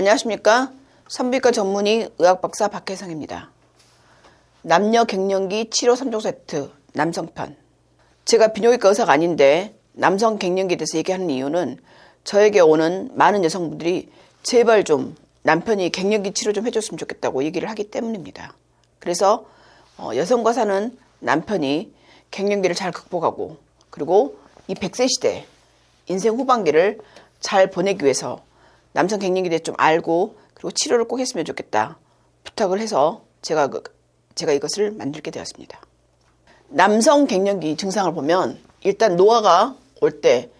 안녕하십니까. 산부인과 전문의 의학박사 박혜성입니다. 남녀 갱년기 치료 3종 세트 남성편. 제가 비뇨기과 의사가 아닌데 남성 갱년기에 대해서 얘기하는 이유는 저에게 오는 많은 여성분들이 제발 좀 남편이 갱년기 치료 좀 해줬으면 좋겠다고 얘기를 하기 때문입니다. 그래서 어, 여성과 사는 남편이 갱년기를 잘 극복하고 그리고 이 100세 시대 인생 후반기를 잘 보내기 위해서 남성 갱년기에 대해 좀 알고 그리고 치료를 꼭 했으면 좋겠다 부탁을 해서 제가 그- 제가 이것을 만들게 되었습니다. 남성 갱년기 증상을 보면 일단 노화가 올 때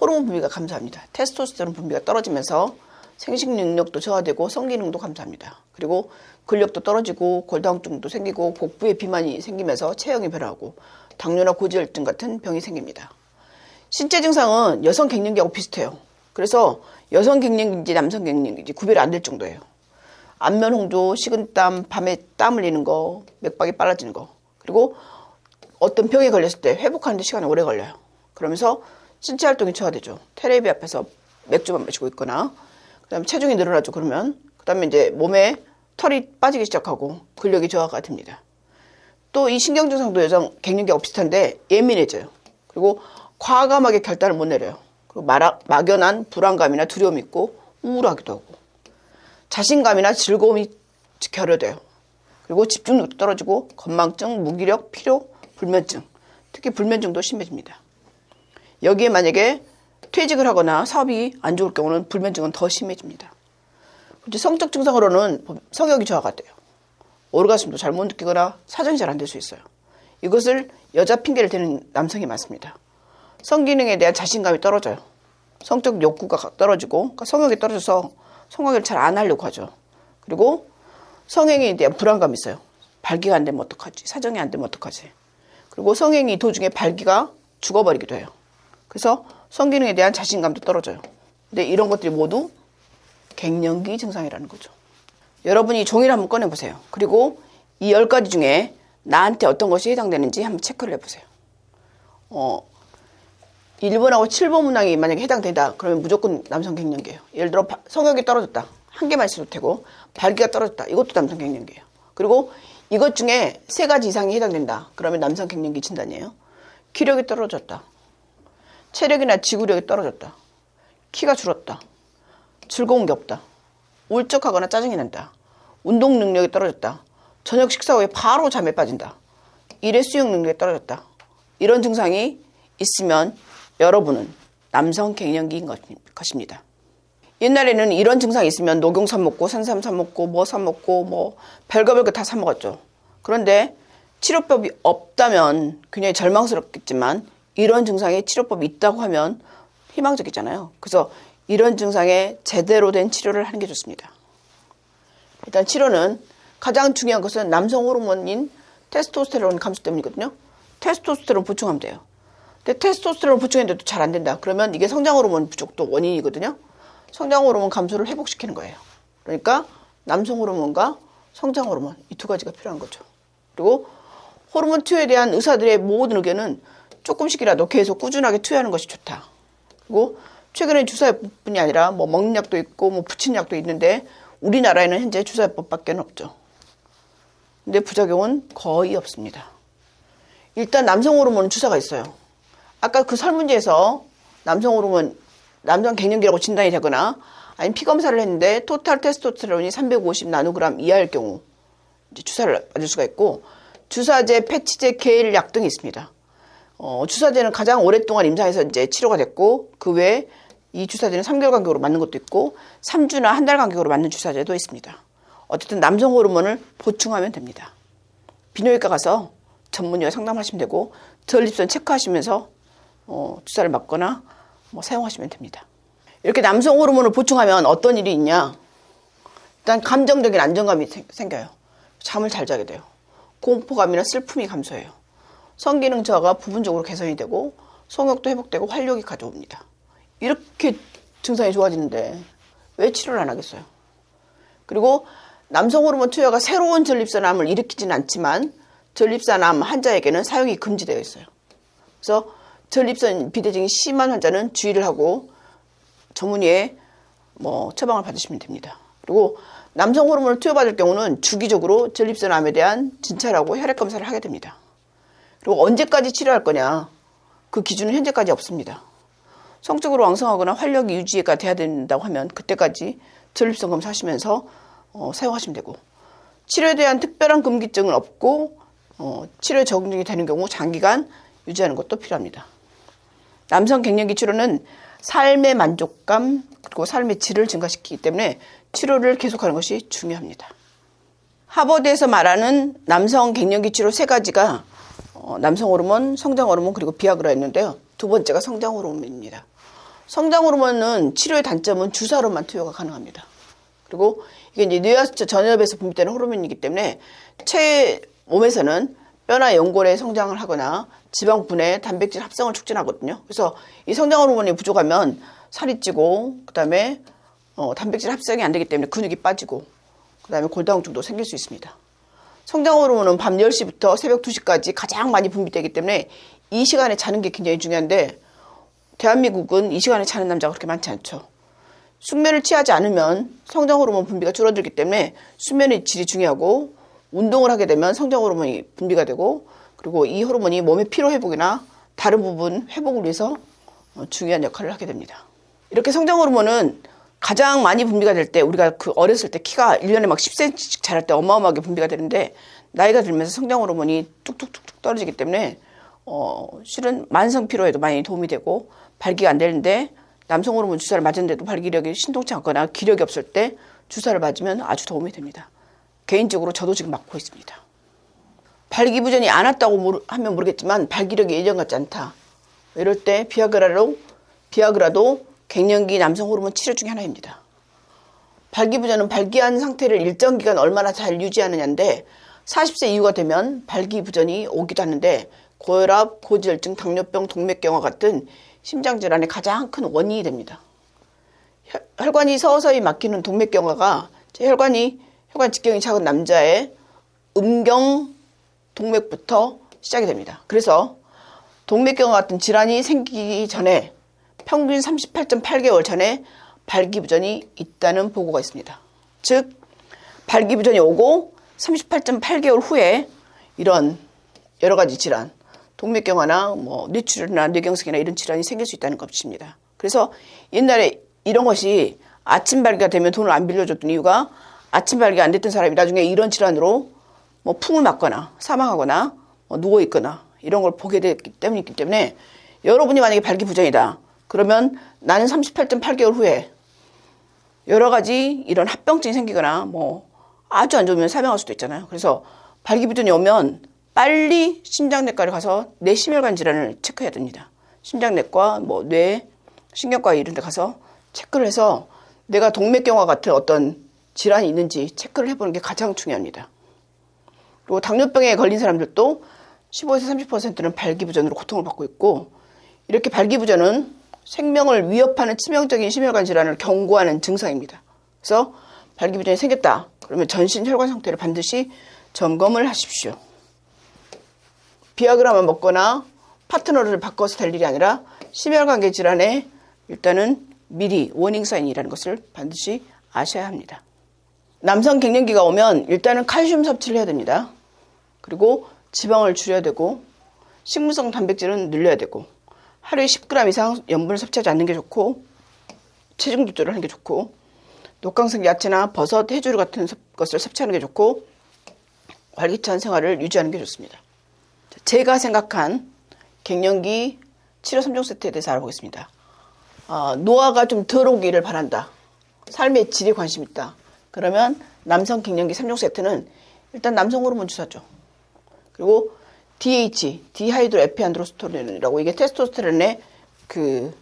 호르몬 분비가 감소합니다. 테스토스테론 분비가 떨어지면서 생식 능력도 저하되고 성기능도 감소합니다. 그리고 근력도 떨어지고 골다공증도 생기고 복부에 비만이 생기면서 체형이 변하고 당뇨나 고지혈증 같은 병이 생깁니다. 신체 증상은 여성 갱년기하고 비슷해요. 그래서 여성 갱년기인지 남성 갱년기인지 구별이 안 될 정도예요. 안면 홍조, 식은땀, 밤에 땀 흘리는 거, 맥박이 빨라지는 거. 그리고 어떤 병에 걸렸을 때 회복하는데 시간이 오래 걸려요. 그러면서 신체 활동이 저하되죠. 테레비 앞에서 맥주만 마시고 있거나, 그 다음에 체중이 늘어나죠. 그러면. 그 다음에 이제 몸에 털이 빠지기 시작하고 근력이 저하가 됩니다. 또 이 신경 증상도 여성 갱년기하고 비슷한데 예민해져요. 그리고 과감하게 결단을 못 내려요. 그리고 막연한 불안감이나 두려움이 있고 우울하기도 하고 자신감이나 즐거움이 결여돼요. 그리고 집중력도 떨어지고 건망증, 무기력, 피로, 불면증, 특히 불면증도 심해집니다. 여기에 만약에 퇴직을 하거나 사업이 안 좋을 경우는 불면증은 더 심해집니다. 성적 증상으로는 성욕이 저하가 돼요. 오르가슴도 잘 못 느끼거나 사정이 잘 안 될 수 있어요. 이것을 여자 핑계를 대는 남성이 많습니다. 성기능에 대한 자신감이 떨어져요. 성적 욕구가 떨어지고 그러니까 성욕이 떨어져서 성관계를 잘 안 하려고 하죠. 그리고 성행에 대한 불안감이 있어요. 발기가 안 되면 어떡하지? 사정이 안 되면 어떡하지? 그리고 성행이 도중에 발기가 죽어버리기도 해요. 그래서 성기능에 대한 자신감도 떨어져요. 근데 이런 것들이 모두 갱년기 증상이라는 거죠. 여러분이 종이를 한번 꺼내보세요. 그리고 이 열 가지 중에 나한테 어떤 것이 해당되는지 한번 체크를 해보세요. 어, 1번하고 7번 문항이 만약에 해당된다. 그러면 무조건 남성 갱년기예요. 예를 들어 바- 성욕이 떨어졌다. 한 개만 있어도 되고 발기가 떨어졌다. 이것도 남성 갱년기예요. 그리고 이것 중에 세 가지 이상이 해당된다. 그러면 남성 갱년기 진단이에요. 기력이 떨어졌다. 체력이나 지구력이 떨어졌다. 키가 줄었다. 즐거운 게 없다. 울적하거나 짜증이 난다. 운동 능력이 떨어졌다. 저녁 식사 후에 바로 잠에 빠진다. 일의 수용 능력이 떨어졌다. 이런 증상이 있으면 여러분은 남성 갱년기인 것- 것입니다. 옛날에는 이런 증상이 있으면 녹용 사 먹고 산삼 사 먹고 뭐사 먹고 뭐 별거 별거 다 사 먹었죠. 그런데 치료법이 없다면 굉장히 절망스럽겠지만 이런 증상에 치료법이 있다고 하면 희망적이잖아요. 그래서 이런 증상에 제대로 된 치료를 하는 게 좋습니다. 일단 치료는 가장 중요한 것은 남성 호르몬인 테스토스테론 감소 때문이거든요. 테스토스테론 보충하면 돼요. 근데 테스토스테론 보충했는데도 잘 안 된다. 그러면 이게 성장 호르몬 부족도 원인이거든요. 성장 호르몬 감소를 회복시키는 거예요. 그러니까 남성 호르몬과 성장 호르몬 이 두 가지가 필요한 거죠. 그리고 호르몬 투여에 대한 의사들의 모든 의견은 조금씩이라도 계속 꾸준하게 투여하는 것이 좋다. 그리고 최근에 주사요법뿐이 아니라 뭐 먹는 약도 있고 뭐 붙이는 약도 있는데 우리나라에는 현재 주사요법밖에 없죠. 근데 부작용은 거의 없습니다. 일단 남성 호르몬은 주사가 있어요. 아까 그 설문지에서 남성 호르몬, 남성 갱년기라고 진단이 되거나 아니면 피 검사를 했는데 토탈 테스토스테론이 350 나노그램 이하일 경우 주사를 맞을 수가 있고 주사제, 패치제, 게일 약 등이 있습니다. 어, 주사제는 가장 오랫동안 임상에서 이제 치료가 됐고 그 외에 이 주사제는 3개월 간격으로 맞는 것도 있고 3주나 한 달 간격으로 맞는 주사제도 있습니다. 어쨌든 남성 호르몬을 보충하면 됩니다. 비뇨기과 가서 전문의와 상담하시면 되고 전립선 체크하시면서 어, 주사를 맞거나 뭐 사용하시면 됩니다. 이렇게 남성 호르몬을 보충하면 어떤 일이 있냐? 일단 감정적인 안정감이 생- 생겨요. 잠을 잘 자게 돼요. 공포감이나 슬픔이 감소해요. 성기능 저하가 부분적으로 개선이 되고 성욕도 회복되고 활력이 가져옵니다. 이렇게 증상이 좋아지는데 왜 치료를 안 하겠어요? 그리고 남성 호르몬 투여가 새로운 전립선암을 일으키지는 않지만 전립선암 환자에게는 사용이 금지되어 있어요. 그래서 전립선 비대증이 심한 환자는 주의를 하고 전문의의 뭐 처방을 받으시면 됩니다. 그리고 남성 호르몬을 투여받을 경우는 주기적으로 전립선암에 대한 진찰하고 혈액 검사를 하게 됩니다. 그리고 언제까지 치료할 거냐 그 기준은 현재까지 없습니다. 성적으로 왕성하거나 활력이 유지가 돼야 된다고 하면 그때까지 전립선 검사하시면서 어, 사용하시면 되고 치료에 대한 특별한 금기증은 없고 어, 치료에 적응이 되는 경우 장기간 유지하는 것도 필요합니다. 남성 갱년기 치료는 삶의 만족감 그리고 삶의 질을 증가시키기 때문에 치료를 계속하는 것이 중요합니다. 하버드에서 말하는 남성 갱년기 치료 세 가지가 어, 남성 호르몬, 성장 호르몬 그리고 비아그라였는데요. 두 번째가 성장 호르몬입니다. 성장 호르몬은 치료의 단점은 주사로만 투여가 가능합니다. 그리고 이게 이제 뇌하수처 전엽에서 분비되는 호르몬이기 때문에 체 몸에서는 뼈나 연골의 성장을 하거나 지방 분해, 단백질 합성을 촉진하거든요. 그래서 이 성장 호르몬이 부족하면 살이 찌고 그다음에 어, 단백질 합성이 안 되기 때문에 근육이 빠지고 그다음에 골다공증도 생길 수 있습니다. 성장 호르몬은 밤 10시부터 새벽 2시까지 가장 많이 분비되기 때문에 이 시간에 자는 게 굉장히 중요한데 대한민국은 이 시간에 자는 남자가 그렇게 많지 않죠. 숙면을 취하지 않으면 성장 호르몬 분비가 줄어들기 때문에 수면의 질이 중요하고 운동을 하게 되면 성장 호르몬이 분비가 되고 그리고 이 호르몬이 몸의 피로 회복이나 다른 부분 회복을 위해서 어, 중요한 역할을 하게 됩니다. 이렇게 성장 호르몬은 가장 많이 분비가 될 때 우리가 그 어렸을 때 키가 1년에 막 10cm씩 자랄 때 어마어마하게 분비가 되는데 나이가 들면서 성장 호르몬이 뚝뚝뚝뚝 떨어지기 때문에 어 실은 만성 피로에도 많이 도움이 되고 발기가 안 되는데 남성 호르몬 주사를 맞았는데도 발기력이 신통치 않거나 기력이 없을 때 주사를 맞으면 아주 도움이 됩니다. 개인적으로 저도 지금 맞고 있습니다. 발기부전이 안 왔다고 모르, 하면 모르겠지만 발기력이 예전 같지 않다. 이럴 때 비아그라로 비아그라도 갱년기 남성 호르몬 치료 중에 하나입니다. 발기부전은 발기한 상태를 일정 기간 얼마나 잘 유지하느냐인데 40세 이후가 되면 발기부전이 오기도 하는데 고혈압, 고지혈증, 당뇨병, 동맥경화 같은 심장 질환의 가장 큰 원인이 됩니다. 혈- 혈관이 서서히 막히는 동맥경화가 제 혈관이 혈관 직경이 작은 남자의 음경 동맥부터 시작이 됩니다. 그래서 동맥경화 같은 질환이 생기기 전에 평균 38.8개월 전에 발기부전이 있다는 보고가 있습니다. 즉 발기부전이 오고 38.8개월 후에 이런 여러 가지 질환, 동맥경화나 뭐 뇌출혈이나 뇌경색이나 이런 질환이 생길 수 있다는 것입니다. 그래서 옛날에 이런 것이 아침 발기가 되면 돈을 안 빌려줬던 이유가 아침 발기가 안 됐던 사람이 나중에 이런 질환으로 뭐 풍을 맞거나 사망하거나 뭐 누워 있거나 이런 걸 보게 됐기 때문이기 때문에 여러분이 만약에 발기 부전이다. 그러면 나는 38.8개월 후에 여러 가지 이런 합병증이 생기거나 뭐 아주 안 좋으면 사망할 수도 있잖아요. 그래서 발기부전이 오면 빨리 심장내과를 가서 내 심혈관 질환을 체크해야 됩니다. 심장내과, 뭐 뇌, 신경과 이런 데 가서 체크를 해서 내가 동맥경화 같은 어떤 질환이 있는지 체크를 해보는 게 가장 중요합니다. 그리고 당뇨병에 걸린 사람들도 15에서 30%는 발기부전으로 고통을 받고 있고 이렇게 발기부전은 생명을 위협하는 치명적인 심혈관 질환을 경고하는 증상입니다. 그래서 발기부전이 생겼다. 그러면 전신 혈관 상태를 반드시 점검을 하십시오. 비아그라만 먹거나 파트너를 바꿔서 될 일이 아니라 심혈관계 질환에 일단은 미리 워닝 사인이라는 것을 반드시 아셔야 합니다. 남성 갱년기가 오면 일단은 칼슘 섭취를 해야 됩니다. 그리고 지방을 줄여야 되고 식물성 단백질은 늘려야 되고 하루에 10g 이상 염분을 섭취하지 않는 게 좋고 체중 조절을 하는 게 좋고 녹강성 야채나 버섯, 해조류 같은 섭- 것을 섭취하는 게 좋고 활기찬 생활을 유지하는 게 좋습니다. 제가 생각한 갱년기 치료 3종 세트에 대해서 알아보겠습니다. 어, 노화가 좀 덜 오기를 바란다. 삶의 질에 관심 있다. 그러면 남성 갱년기 3종 세트는 일단 남성 호르몬 주사죠. 그리고 DH, 디하이드로 에피안드로스테론이라고 이게 테스토스테론의 그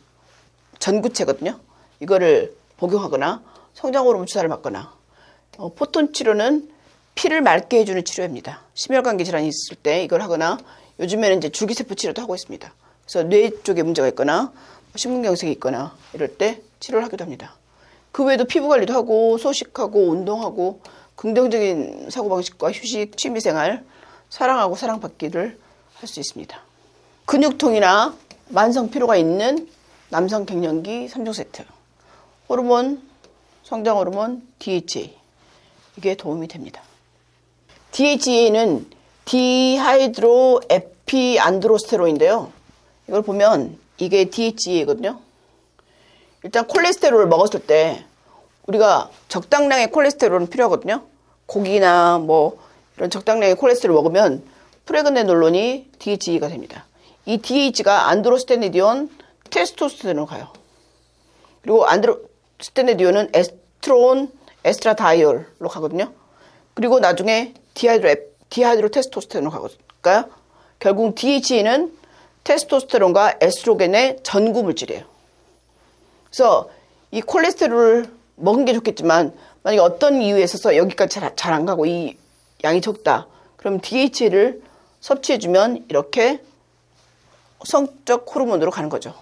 전구체거든요. 이거를 복용하거나 성장 호르몬 주사를 맞거나 어, 포톤 치료는 피를 맑게 해주는 치료입니다. 심혈관계 질환이 있을 때 이걸 하거나 요즘에는 이제 줄기세포 치료도 하고 있습니다. 그래서 뇌 쪽에 문제가 있거나 심근경색이 있거나 이럴 때 치료를 하기도 합니다. 그 외에도 피부 관리도 하고 소식하고 운동하고 긍정적인 사고방식과 휴식, 취미생활, 사랑하고 사랑받기를 할 수 있습니다. 근육통이나 만성 피로가 있는 남성 갱년기 3종 세트. 호르몬, 성장 호르몬 DHA 이게 도움이 됩니다. DHA는 디하이드로 에피 안드로스테론인데요. 이걸 보면 이게 DHA거든요. 일단 콜레스테롤을 먹었을 때 우리가 적당량의 콜레스테롤은 필요하거든요. 고기나 뭐 이런 적당량의 콜레스테롤 먹으면 프레그네놀론이 DHA가 됩니다. 이 DH가 안드로스테니디온 테스토스테론으로 가요. 그리고 안드로스테니디온은 에스트론 에스트라다이올로 가거든요. 그리고 나중에 디하이드로 디하이드로 테스토스테론으로 가요. 결국 DHA는 테스토스테론과 에스트로겐의 전구 물질이에요. 그래서 이 콜레스테롤을 먹은 게 좋겠지만 만약에 어떤 이유에 있어서 여기까지 잘 안 가고 이 양이 적다. 그럼 DHA를 섭취해주면 이렇게 성적 호르몬으로 가는 거죠.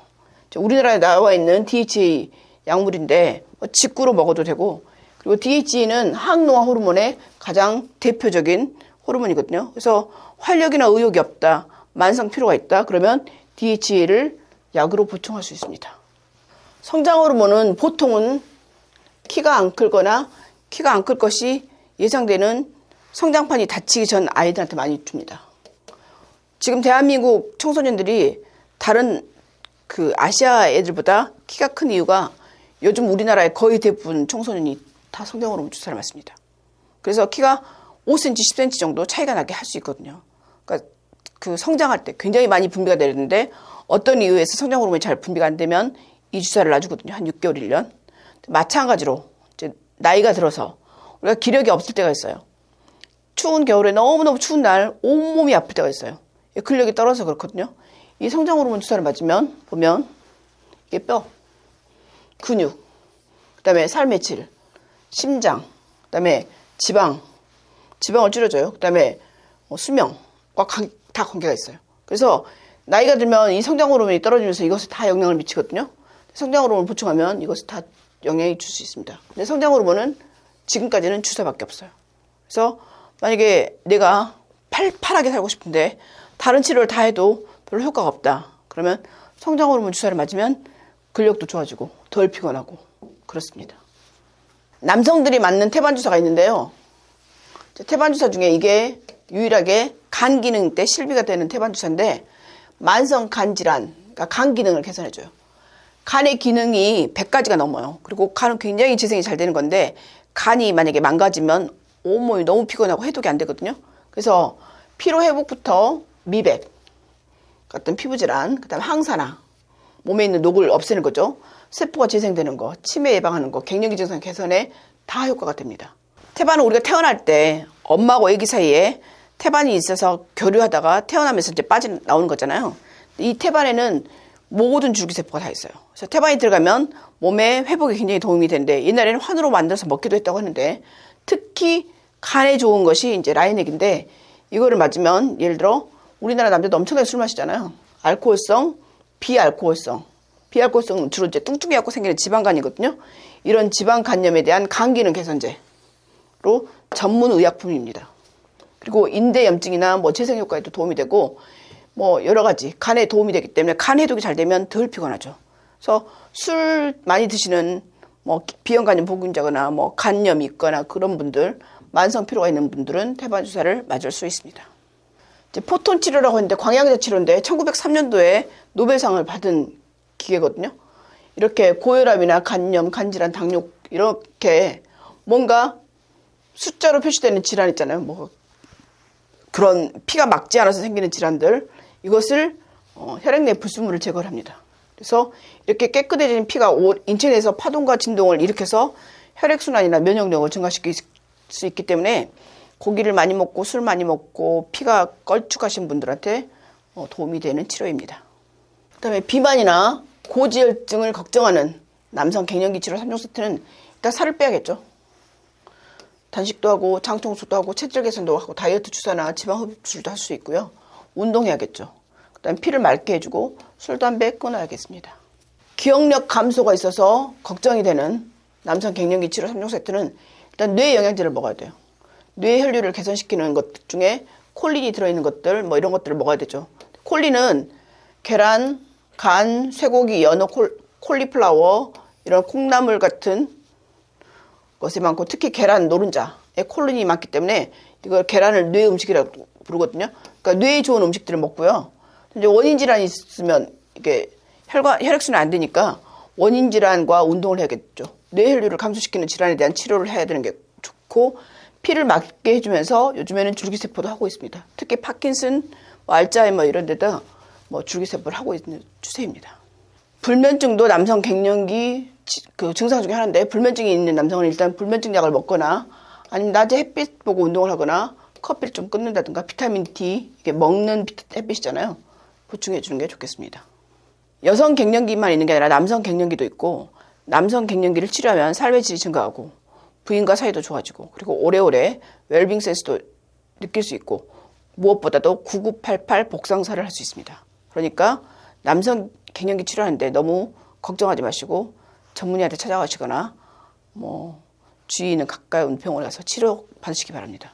우리나라에 나와 있는 DHA 약물인데 뭐 직구로 먹어도 되고 그리고 DHA는 항노화 호르몬의 가장 대표적인 호르몬이거든요. 그래서 활력이나 의욕이 없다, 만성 피로가 있다 그러면 DHA를 약으로 보충할 수 있습니다. 성장 호르몬은 보통은 키가 안 클거나 키가 안 클 것이 예상되는 성장판이 닫히기 전 아이들한테 많이 줍니다. 지금 대한민국 청소년들이 다른 그 아시아 애들보다 키가 큰 이유가 요즘 우리나라의 거의 대부분 청소년이 다 성장 호르몬 주사를 맞습니다. 그래서 키가 5cm, 10cm 정도 차이가 나게 할 수 있거든요. 그러니까 그 성장할 때 굉장히 많이 분비가 되는데 어떤 이유에서 성장 호르몬이 잘 분비가 안 되면 이 주사를 놔주거든요. 한 6개월, 1년. 마찬가지로 이제 나이가 들어서 우리가 기력이 없을 때가 있어요. 추운 겨울에 너무너무 추운 날 온몸이 아플 때가 있어요. 근력이 떨어져서 그렇거든요. 이 성장 호르몬 주사를 맞으면 보면 이게 뼈, 근육, 그다음에 삶의 질, 심장, 그다음에 지방, 지방을 줄여줘요. 그다음에 뭐 수명과 다 관계가 있어요. 그래서 나이가 들면 이 성장 호르몬이 떨어지면서 이것을 다 영향을 미치거든요. 성장 호르몬을 보충하면 이것을 다 영향이 줄 수 있습니다. 근데 성장 호르몬은 지금까지는 주사밖에 없어요. 그래서 만약에 내가 팔팔하게 살고 싶은데 다른 치료를 다 해도 별로 효과가 없다. 그러면 성장 호르몬 주사를 맞으면 근력도 좋아지고 덜 피곤하고 그렇습니다. 남성들이 맞는 태반 주사가 있는데요. 태반 주사 중에 이게 유일하게 간 기능 때 실비가 되는 태반 주사인데 만성 간 질환, 그러니까 간 기능을 개선해줘요. 간의 기능이 100가지가 넘어요. 그리고 간은 굉장히 재생이 잘 되는 건데 간이 만약에 망가지면 온몸이 너무 피곤하고 해독이 안 되거든요. 그래서 피로 회복부터 미백 같은 피부 질환, 그다음 항산화, 몸에 있는 녹을 없애는 거죠. 세포가 재생되는 거, 치매 예방하는 거, 갱년기 증상 개선에 다 효과가 됩니다. 태반은 우리가 태어날 때 엄마하고 아기 사이에 태반이 있어서 교류하다가 태어나면서 이제 빠져 나오는 거잖아요. 이 태반에는 모든 줄기세포가 다 있어요. 그래서 태반이 들어가면 몸에 회복에 굉장히 도움이 되는데 옛날에는 환으로 만들어서 먹기도 했다고 하는데 특히 간에 좋은 것이 이제 라인액인데 이거를 맞으면 예를 들어 우리나라 남자도 엄청나게 술 마시잖아요. 알코올성, 비알코올성. 비알코올성은 주로 이제 뚱뚱해갖고 생기는 지방간이거든요. 이런 지방간염에 대한 간 기능 개선제로 전문 의약품입니다. 그리고 인대 염증이나 뭐 재생 효과에도 도움이 되고 뭐 여러 가지 간에 도움이 되기 때문에 간 해독이 잘 되면 덜 피곤하죠. 그래서 술 많이 드시는 뭐 비형간염 보균자거나 뭐 간염이 있거나 그런 분들 만성 피로가 있는 분들은 태반 주사를 맞을 수 있습니다. 이제 포톤 치료라고 했는데 광양자 치료인데 1903년도에 노벨상을 받은 기계거든요. 이렇게 고혈압이나 간염, 간질환, 당뇨 이렇게 뭔가 숫자로 표시되는 질환 있잖아요. 뭐 그런 피가 막지 않아서 생기는 질환들 이것을 어, 혈액 내 불순물을 제거를 합니다. 그래서 이렇게 깨끗해진 피가 인체 내에서 파동과 진동을 일으켜서 혈액순환이나 면역력을 증가시킬 수 있기 때문에 고기를 많이 먹고 술 많이 먹고 피가 걸쭉하신 분들한테 어, 도움이 되는 치료입니다. 그 다음에 비만이나 고지혈증을 걱정하는 남성 갱년기 치료 3종 세트는 일단 살을 빼야겠죠. 단식도 하고 장통수도 하고 체질 개선도 하고 다이어트 주사나 지방 흡수도 할 수 있고요. 운동해야겠죠. 그다음 피를 맑게 해주고 술 담배 끊어야겠습니다. 기억력 감소가 있어서 걱정이 되는 남성 갱년기 치료 3종 세트는 일단 뇌 영양제를 먹어야 돼요. 뇌 혈류를 개선시키는 것 중에 콜린이 들어있는 것들 뭐 이런 것들을 먹어야 되죠. 콜린은 계란, 간, 쇠고기, 연어, 콜, 콜리플라워 이런 콩나물 같은 것이 많고 특히 계란 노른자에 콜린이 많기 때문에 이걸 계란을 뇌 음식이라고 부르거든요. 그러니까 뇌에 좋은 음식들을 먹고요. 이제 원인 질환이 있으면 이게 혈관 혈액순환 안 되니까 원인 질환과 운동을 해야겠죠. 뇌혈류를 감소시키는 질환에 대한 치료를 해야 되는 게 좋고 피를 막게 해주면서 요즘에는 줄기세포도 하고 있습니다. 특히 파킨슨, 뭐 알츠하이머 이런 데다 뭐 줄기세포를 하고 있는 추세입니다. 불면증도 남성 갱년기 지- 그 증상 중에 하나인데 불면증이 있는 남성은 일단 불면증 약을 먹거나 아니면 낮에 햇빛 보고 운동을 하거나 커피를 좀 끊는다든가 비타민 D 이게 먹는 비- 햇빛이잖아요. 보충해 주는 게 좋겠습니다. 여성 갱년기만 있는 게 아니라 남성 갱년기도 있고 남성 갱년기를 치료하면 삶의 질이 증가하고 부인과 사이도 좋아지고 그리고 오래오래 웰빙 센스도 느낄 수 있고 무엇보다도 9988 복상사를 할 수 있습니다. 그러니까 남성 갱년기 치료하는데 너무 걱정하지 마시고 전문의한테 찾아가시거나 뭐 주위에 있는 가까운 병원에 가서 치료 받으시기 바랍니다.